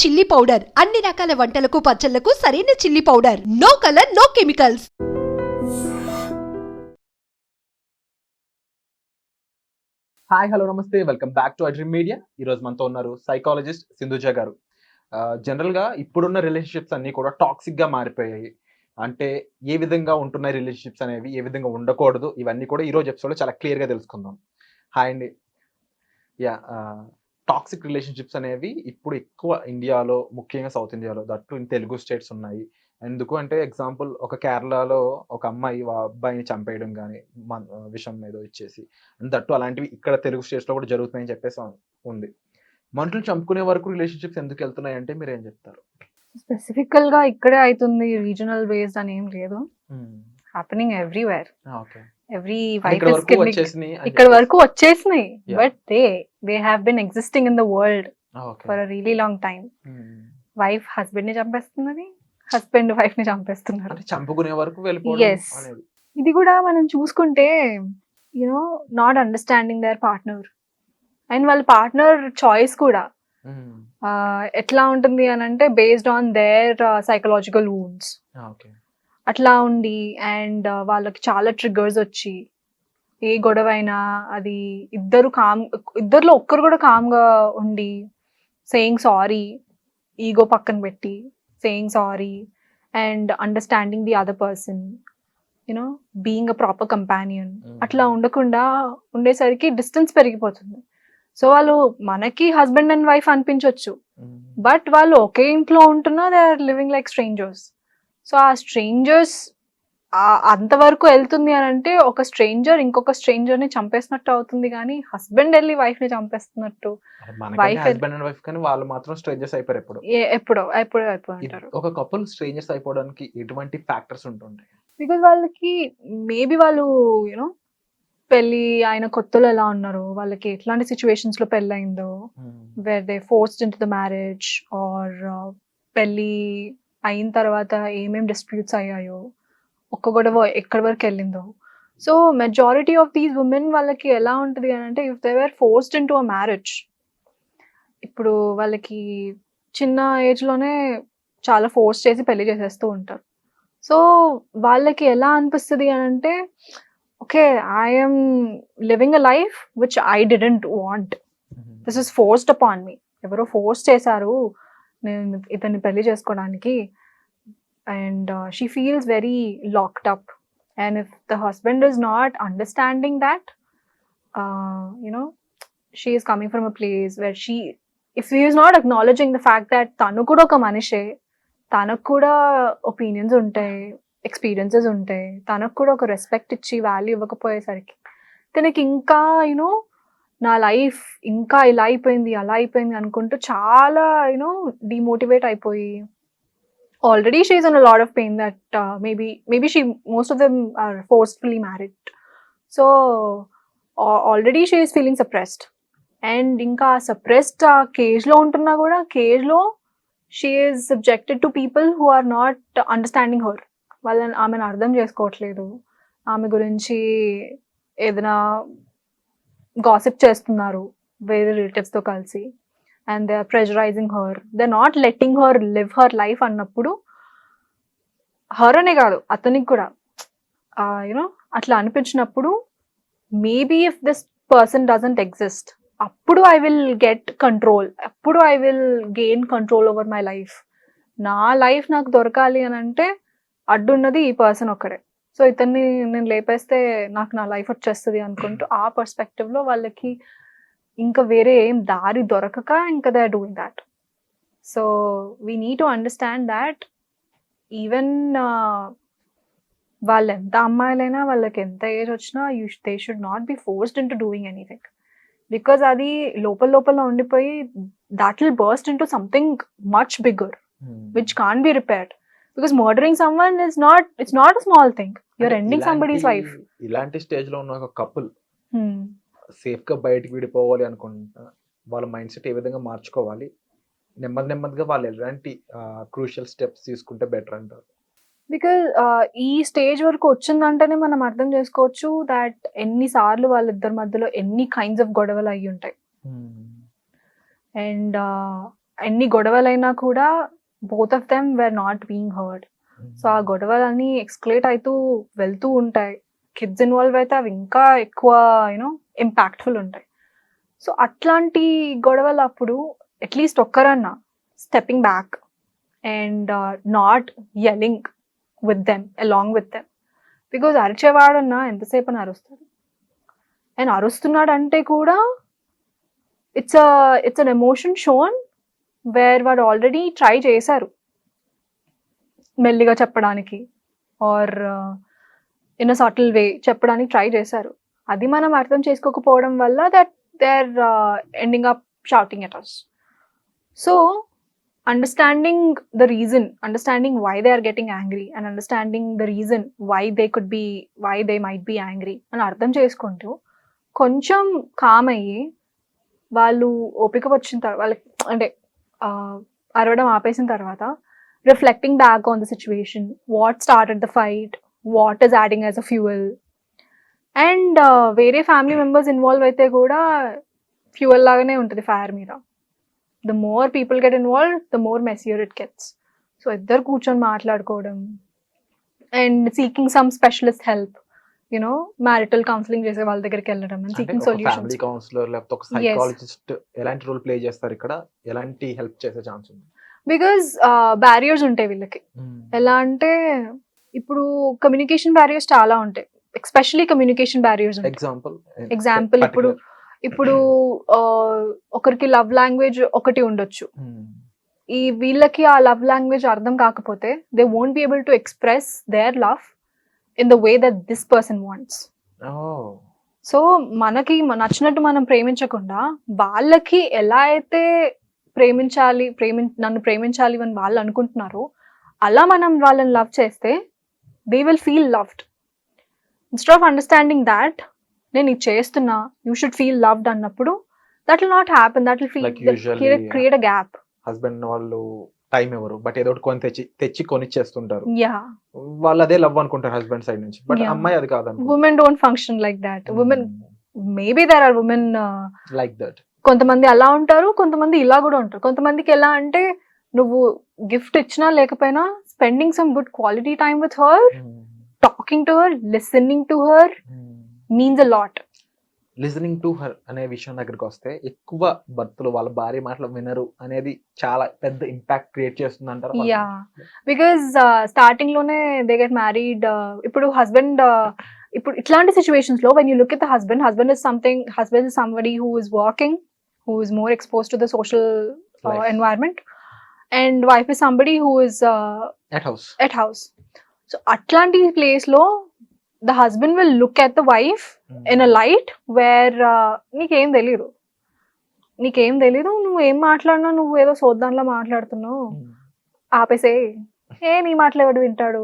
Chilli powder. అన్ని రకాల వంటలకు పచ్చళ్ళకు సరైన chilli powder. No colour no chemicals hi hello నమస్తే. Welcome back to iDream media ఈ రోజు మనతో ఉన్నారు సైకాలజిస్ట్ సింధుజ గారు. జనరల్గా ఇప్పుడున్న రిలేషన్షిప్స్ అన్ని కూడా టాక్సిక్గా మారిపోయాయి. అంటే ఏ విధంగా ఉంటున్నాయి రిలేషన్షిప్స్ అనేవి? ఏ విధంగా ఉండకూడదు? ఇవన్నీ కూడా ఈ రోజు ఎపిసోడ్లో చాలా క్లియర్గా తెలుసుకుందాం. హాయ్ అండి. యా టాక్సిక్ రిలేషన్షిప్స్ అనేవి ఇప్పుడు ఎక్కువ ఇండియాలో ముఖ్యంగా సౌత్ ఇండియాలో దట్టు ఇన్ తెలుగు స్టేట్స్ ఉన్నాయి. ఎందుకు అంటే ఎగ్జాంపుల్ ఒక కేరళలో ఒక అమ్మాయి వా అబ్బాయిని చంపేయడం కానీ విషం ఏదో ఇచ్చేసి దట్టు అలాంటివి ఇక్కడ తెలుగు స్టేట్స్లో కూడా జరుగుతున్నాయని చెప్పేసి ఉంది. మనుషులు చంపుకునే వరకు రిలేషన్షిప్స్ ఎందుకు వెళ్తున్నాయి అంటే మీరు ఏం చెప్తారు? స్పెసిఫికల్గా ఇక్కడే అవుతుంది రీజనల్ బేస్డ్ అని ఏం లేదు. Happening everywhere okay every wife ఇక్కడ వరకు వచ్చేసినాయి. But they they have been existing in the world. For a really long time. Wife హస్బెండ్ని చంపేస్తున్నది హస్బెండ్ వైఫ్ని చంపేస్తున్నారు చంపుకునే వరకు. అనేది ఇది కూడా మనం చూసుకుంటే you know not understanding their partner and వాళ్ళ పార్ట్నర్ చాయిస్ కూడా Hmm. ఆ, ఎట్లా ఉంటుంది అని అంటే based on their psychological wounds అట్లా ఉండి అండ్ వాళ్ళకి చాలా ట్రిగర్స్ వచ్చి ఏ గొడవ అయినా అది ఇద్దరు కామ్ ఇద్దరిలో ఒక్కరు కూడా కామ్గా ఉండి సేయింగ్ సారీ ఈగో పక్కన పెట్టి saying sorry and understanding the other person you know being a proper companion. అట్లా ఉండకుండా ఉండేసరికి డిస్టెన్స్ పెరిగిపోతుంది సో వాళ్ళు మనకి హస్బెండ్ అండ్ వైఫ్ అనిపించవచ్చు. బట్ వాళ్ళు ఒకే ఇంట్లో ఉంటున్నా they are living like strangers so ఆ స్ట్రేంజర్స్ అంతవరకు వెళ్తుంది అని అంటే ఒక స్ట్రేంజర్ ఇంకొక స్ట్రేంజర్ని చంపేసినట్టు అవుతుంది కానీ హస్బెండ్ వెళ్ళి వైఫ్ని చంపేస్తున్నట్టు Wife- హస్బెండ్ అండ్ వైఫ్ కానీ వాళ్ళు మాత్రం స్ట్రేంజర్స్ అయిపోయారు ఎప్పుడు. ఎప్పుడో ఎప్పుడో అయిపోయి ఉంటారు. ఒక కపుల్ స్ట్రేంజర్స్ అయిపోవడానికి ఎటువంటి ఫ్యాక్టర్స్ ఉంటుంటాయి? బికాజ్ వాళ్ళకి మేబీ వాళ్ళు యూనో పెళ్ళి ఆయన కొత్తలో ఎలా ఉన్నారు? వాళ్ళకి ఎట్లాంటి సిచ్యువేషన్స్లో పెళ్ళయిందో? Were they forced into the marriage or పెళ్ళి అయిన తర్వాత ఏమేం డిస్ప్యూట్స్ అయ్యాయో ఒక్క గొడవ ఎక్కడి వరకు వెళ్ళిందో. So majority of these women వాళ్ళకి ఎలా ఉంటుంది అని అంటే if they were forced into a marriage ఇప్పుడు వాళ్ళకి చిన్న ఏజ్లోనే చాలా ఫోర్స్ చేసి పెళ్ళి చేసేస్తూ ఉంటారు. సో వాళ్ళకి ఎలా అనిపిస్తుంది అని అంటే okay I'm living a life which I didn't want this is forced upon me ఎవరో ఫోర్స్ చేశారు నేను ఇతన్ని పెళ్ళి చేసుకోవడానికి. And she feels very locked up and if the husband is not understanding that you know she is coming from a place where she if you is not acknowledging the fact that తను కూడా ఒక మనిషే తనకు కూడా opinions ఉంటాయి experiences ఉంటాయి తనకు కూడా ఒక రెస్పెక్ట్ ఇచ్చి వాల్యూ ఇవ్వకపోయేసరికి తనకి ఇంకా యూనో నా లైఫ్ ఇంకా ఇలా అయిపోయింది అలా అయిపోయింది అనుకుంటూ చాలా యూనో డిమోటివేట్ అయిపోయి. Already she is an load of pain that maybe maybe she most of them are forcefully married so already she is feeling suppressed and ఇంకా సప్రెస్డ్ ఆ కేజ్లో ఉంటున్నా కూడా కేజ్లో she is subjected to people who are not understanding her వాళ్ళని ఆమెను అర్థం చేసుకోవట్లేదు. ఆమె గురించి ఏదైనా గాసిప్ చేస్తున్నారు వేరే రిలేటివ్స్తో కలిసి. And they are pressurising her they not letting her live her life అన్నప్పుడు హర్ అనే కాదు అతనికి కూడా. యూనో అట్లా అనిపించినప్పుడు maybe if this person doesn't exist అప్పుడు ఐ విల్ గెట్ కంట్రోల్ అప్పుడు I will gain control over my life నా లైఫ్ నాకు దొరకాలి అని అంటే అడ్డున్నది ఈ పర్సన్ ఒక్కడే. సో ఇతన్ని నేను లేపేస్తే నాకు నా లైఫ్ వచ్చేస్తుంది అనుకుంటూ ఆ పర్స్పెక్టివ్లో వాళ్ళకి ఇంకా వేరే ఏం దారి దొరకక ఇంకా they are doing that so we need to understand that even వాళ్ళు ఎంత అమ్మాయిలైనా వాళ్ళకి ఎంత ఏజ్ వచ్చినా you they should not be forced into doing anything because అది లోపల లోపల ఉండిపోయి that will burst into something much bigger which can't be repaired. Because murdering someone is not it's not a small thing. you're ending somebody's ఇలాంటి- life ఇలాంటి స్టేజ్లో ఉన్న ఒక couple hmm. సేఫ్గా బయటికి విడిపోవాలి అనుకుంటా వాళ్ళ మైండ్ సెట్ ఏ విధంగా మార్చుకోవాలి నెమ్మది నెమ్మదిగా వాళ్ళు ఎలాంటి క్రూషియల్ స్టెప్స్ తీసుకుంటే బెటర్ అంటారు? బికాజ్ ఈ స్టేజ్ వరకు వచ్చిందంటేనే మనం అర్థం చేసుకోవచ్చు దాట్ ఎన్నిసార్లు వాళ్ళిద్దరి మధ్యలో ఎన్ని కైండ్స్ ఆఫ్ గొడవలు అయి ఉంటాయి. అండ్ ఎన్ని గొడవలైనా కూడా both of them were not being heard so ఆ గొడవలన్నీ ఎక్స్క్లేట్ అవుతూ వెళ్తూ ఉంటాయి. కిడ్స్ ఇన్వాల్వ్ అయితే అవి ఇంకా ఎక్కువ యూనో ఇంపాక్ట్ఫుల్ ఉంటాయి. సో అట్లాంటి గొడవలు అప్పుడు at least ఒక్కరన్నా stepping back and not yelling with them along with them because అరిచేవాడన్నా ఎంతసేపు అని అరుస్తాడు? అండ్ అరుస్తున్నాడు అంటే కూడా it's it's an emotion shown where వాడు ఆల్రెడీ ట్రై చేశారు. మెల్లిగా చెప్పడానికి or in a subtle way చెప్పడానికి ట్రై చేశారు. అది మనం అర్థం చేసుకోకపోవడం వల్ల that they are ending up shouting at us so understanding the reason understanding why they are getting angry and understanding the reason why they could be why they might be angry అని అర్థం చేసుకుంటూ కొంచెం com అయ్యి వాళ్ళు ఓపిక వచ్చిన తర్వాత వాళ్ళకి అంటే uh, అరవడం ఆపేసిన తర్వాత reflecting back on the situation what started the fight what is adding as a fuel and వేరే ఫ్యామిలీ మెంబర్స్ ఇన్వాల్వ్ అయితే కూడా ఫ్యూయల్ లాగానే ఉంటుంది ఫైర్ మీద. The more people get involve the more messier it gets so ఇద్దరు కూర్చొని మాట్లాడుకోవడం. And seeking some specialist help you know marital counselling చేసే వాళ్ళ దగ్గరికి వెళ్ళడం and seeking family solutions counsellor లేకపోతే ఒక సైకాలజిస్ట్ ఎలాంటి రోల్ ప్లే చేస్తారు ఇక్కడ? ఎలాంటి హెల్ప్ చేసే ఛాన్స్ ఉంది? బికాజ్ బ్యారియర్స్ ఉంటాయి వీళ్ళకి. ఎలా అంటే ఇప్పుడు కమ్యూనికేషన్ బ్యారియర్స్ చాలా ఉంటాయి. Especially communication barriers example Example, ఇప్పుడు ఇప్పుడు ఆ, ఒకరికి లవ్ లాంగ్వేజ్ ఒకటి ఉండొచ్చు. ఈ వీళ్ళకి ఆ లవ్ లాంగ్వేజ్ అర్థం కాకపోతే they won't be able to express their love in the way that this person wants so మనకి నచ్చినట్టు మనం ప్రేమించకుండా వాళ్ళకి ఎలా అయితే ప్రేమించాలి ప్రేమి నన్ను ప్రేమించాలి అని వాళ్ళు అనుకుంటున్నారో అలా మనం వాళ్ళని లవ్ చేస్తే they will feel loved instead of understanding that నేను ఇది చేస్తున్నా యూ షుడ్ ఫీల్ లవ్డ్ అన్నప్పుడు that will not happen that will feel create a gap husband వాళ్ళు టైం ఎవరు బట్ ఏదో కొని తెచ్చి తెచ్చి కొనిచ్చేస్తుంటారు. యా వాళ్ళు అదే లవ్ అనుకుంటారు హస్బెండ్ సైడ్ నుంచి బట్. అమ్మాయి అది కాదు women don't function like that. Women maybe there are women like that కొంతమంది అలా ఉంటారు కొంతమంది ఇలా కూడా ఉంటారు. కొంతమందికి ఎలా అంటే నువ్వు గిఫ్ట్ ఇచ్చినా లేకపోయినా spending some good quality time with her talking to her listening to her means a lot listening to her అనే విషయం దగ్గరికి వస్తే ఎక్కువ భర్తలు వాళ్ళ భార్య మాటలు వినరు అనేది చాలా పెద్ద ఇంపాక్ట్ క్రియేట్ చేస్తుంది అంటారు యా బికాజ్ స్టార్టింగ్లోనే దే గెట్ మ్యారీడ్ ఇప్పుడు హస్బెండ్ ఇప్పుడు ఇట్లాంటి సిచ్యువేషన్స్లో when you look at the husband husband is something husband is somebody who is working who is more expose to the social Life. Environment and wife is somebody who is at house at house so అట్లాంటి ప్లేస్లో the husband will look at the wife in a light where నీకేం తెలీదు. నీకేం తెలీదు నువ్వు ఏం మాట్లాడినా నువ్వు ఏదో సోద్దాంలో మాట్లాడుతున్నావు. ఆపేసే. ఏ నీ మాటలు ఎవడు వింటాడు?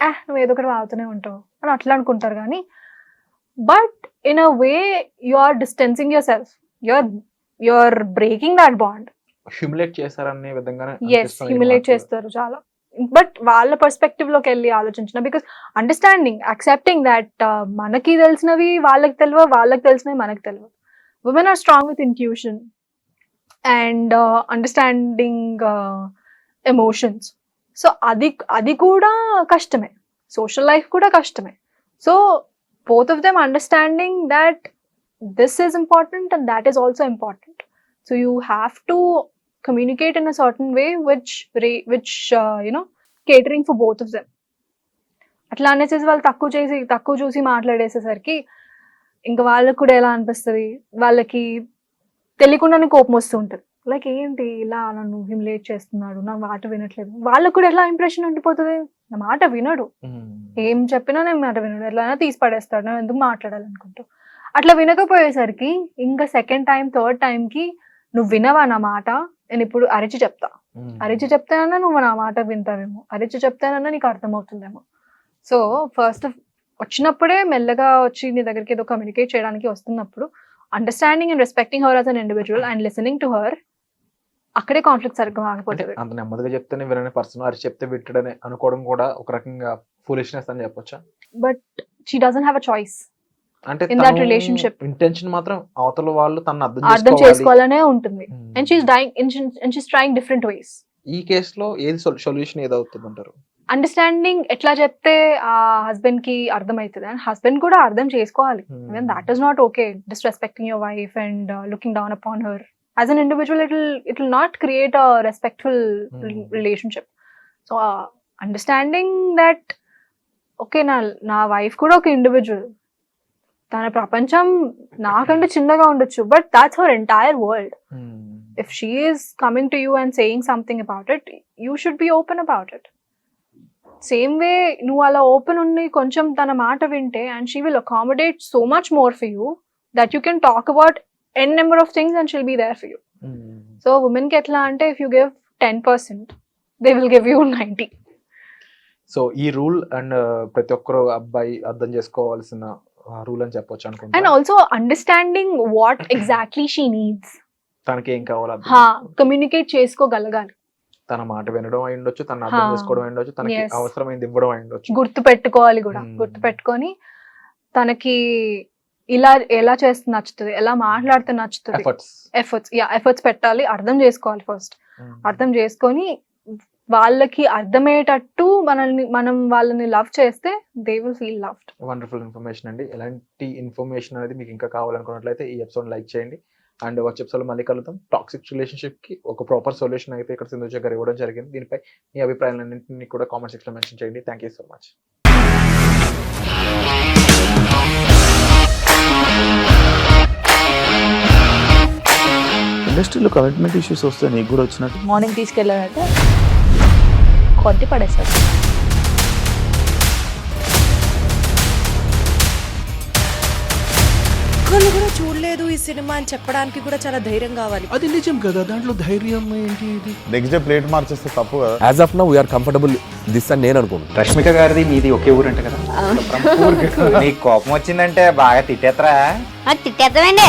ఆ నువ్వు ఏదో ఒకటి వాగుతూనే ఉంటావు అని అట్లా అనుకుంటారు కానీ but in a way you are distancing yourself your breaking that bond humiliate చేశారనే విధంగానే ఎస్ హ్యూమిలేట్. చేస్తారు చాలా. బట్ వాళ్ళ పర్స్పెక్టివ్లోకి వెళ్ళి ఆలోచించిన బికాస్ అండర్స్టాండింగ్ అక్సెప్టింగ్ దట్ మనకి తెలిసినవి వాళ్ళకి తెలియవు వాళ్ళకి తెలిసినవి మనకి తెలియవు. Women are strong with intuition and understanding emotions so అది అది కూడా కష్టమే. సోషల్ లైఫ్ కూడా కష్టమే. So both of them understanding that this is important and that is also important so you have to communicate in a certain way which which uh, you know catering for both of them. అట్లా అనేసేసి వాళ్ళు తక్కువ చేసి తక్కువ చూసి మాట్లాడేసేసరికి ఇంకా వాళ్ళకి కూడా ఎలా అనిపిస్తుంది? వాళ్ళకి తెలియకుండానే కోపం వస్తూ ఉంటుంది. లైక్ ఏంటి ఇలా నన్ను హిమిలేట్ చేస్తున్నాడు నా మాట వినట్లేదు. వాళ్ళకు కూడా ఎలా ఇంప్రెషన్ ఉండిపోతుంది? నా మాట వినడు. ఏం చెప్పినా నేను మాట వినడు. ఎట్లా తీసి పడేస్తాడు. నేను ఎందుకు మాట్లాడాలనుకుంటా? అట్లా వినకపోయేసరికి ఇంకా సెకండ్ టైం థర్డ్ టైంకి నువ్వు వినవా నా మాట? నేను ఇప్పుడు అరిచి చెప్తా. అరిచి చెప్తానన్నా నువ్వు నా మాట వింటావేమో. అరిచి చెప్తానన్నా నీకు అర్థమవుతుందేమో. సో ఫస్ట్ వచ్చినప్పుడే మెల్లగా వచ్చి నీ దగ్గరికి ఏదో కమ్యూనికేట్ చేయడానికి వస్తున్నప్పుడు understanding and respecting her as an individual and listening to her అక్కడే కాన్ఫ్లిక్ట్ సరిగ్గా ఆగిపోతుంది. అంత నెమ్మదిగా చెప్తేనే వినని పర్సన్ అరి చెప్తే విట్టడని అనుకోవడం కూడా ఒక రకంగా ఫూలిష్నెస్ అని చెప్పొచ్చా? But she doesn't have a choice అంటే that relationship. ఇంటెన్షన్ మాత్రం అవతల వాళ్ళు తన అర్థం అర్థం చేసుకోవాలి. చేసుకోవాలనే ఉంటుంది. And she's dying and she's trying different ways ఈ కేసులో ఏది సొల్యూషన్ ఏది అవుతుంది అంటారు అండర్స్టాండింగ్ ఎట్లా చెప్తే ఆ హస్బెండ్కి అర్థమవుతుంది అండ్ హస్బెండ్ కూడా అర్థం చేసుకోవాలి. Even that is not okay disrespecting your wife and looking down upon her as an individual it it will not create a respectful. Relationship so understanding that okay నా నా వైఫ్ కూడా ఒక individual తన ప్రపంచం నాకంటే చిన్నగా ఉండొచ్చు but that's her entire world if she is coming to you and saying something about it, you should be open about it. Same way నువ్వు అలా ఓపెన్ ఉండి కొంచెం తన మాట వింటే and she will accommodate so much more for you that you can talk about an number of things and she'll be there for you so ఉమెన్కి ఎట్లా అంటే if you give ten percent they will give you ninety so ఈ rule and ప్రతి ఒక్కరు అబ్బాయి అర్థం చేసుకోవాల్సిన rule అని చెప్పొచ్చు అండ్ అనుకుంటా also understanding what exactly she needs తనకి ఏం కావాలో. కమ్యూనికేట్ చేసుకోగలగాలి తన మాట వినడం అయి ఉండొచ్చు తన అర్థం. చేసుకోవడం అయి ఉండొచ్చు తనకి. అవసరమైంది ఇవ్వడం అయి ఉండొచ్చు గుర్తు పెట్టుకోవాలి కూడా Hmm. గుర్తు పెట్టుకొని తనకి ఇలా ఎలా చేస్తే నచ్చుతుంది ఎలా మాట్లాడితే నచ్చుతుంది ఎఫర్ట్స్ ఎఫర్ట్స్ యా ఎఫర్ట్స్ పెట్టాలి అర్థం చేసుకోవాలి ఫస్ట్ అర్థం చేసుకొని వాళ్ళకి అర్థమయ్యేటట్టు మనల్ని మనం వాళ్ళని లవ్ చేస్తే they will feel loved wonderful information అండి. ఎలాంటి ఇన్ఫర్మేషన్ అనేది మీకు ఇంకా కావాలనుకున్నట్లయితే ఈ ఎపిసోడ్ లైక్ చేయండి. అండ్ వచ్చే ఎపిసోడ్ మళ్ళీ కలుద్దాం. టాక్సిక్ రిలేషన్షిప్కి ఒక ప్రాపర్ సొల్యూషన్ అయితే ఇక్కడ సింధుజ గారు ఇవ్వడం జరిగింది. దీనిపై మీ అభిప్రాయాలన్నింటినీ కూడా కామెంట్ సెక్షన్ మెన్షన్ చేయండి. థ్యాంక్ యూ సో మచ్ ఇండస్ట్రీలో కమిట్మెంట్ ఇష్యూస్ వస్తే నీకు కూడా వచ్చినట్టు. మార్నింగ్ తీసుకెళ్ళాడంటే కొట్టి పడేస్తాడు ఒక్కళ్ళు కూడా చూడలేదు ఈ సినిమా అని చెప్పడానికి కూడా చాలా ధైర్యం కావాలి. అది నిజం కదా దాంట్లో ధైర్యం ఏంటి ఇది? నెక్స్ట్ డే ప్లేట్ మార్చేస్తే తప్పు కదా. As of now we're comfortable this అని నేను అనుకుంటున్నాను. రష్మిక గారిది మీది ఒకే ఊరంట కదా? నీకు కోపం వచ్చిందంటే బాగా తిట్టేత్తరా? తిట్టేద్దామండి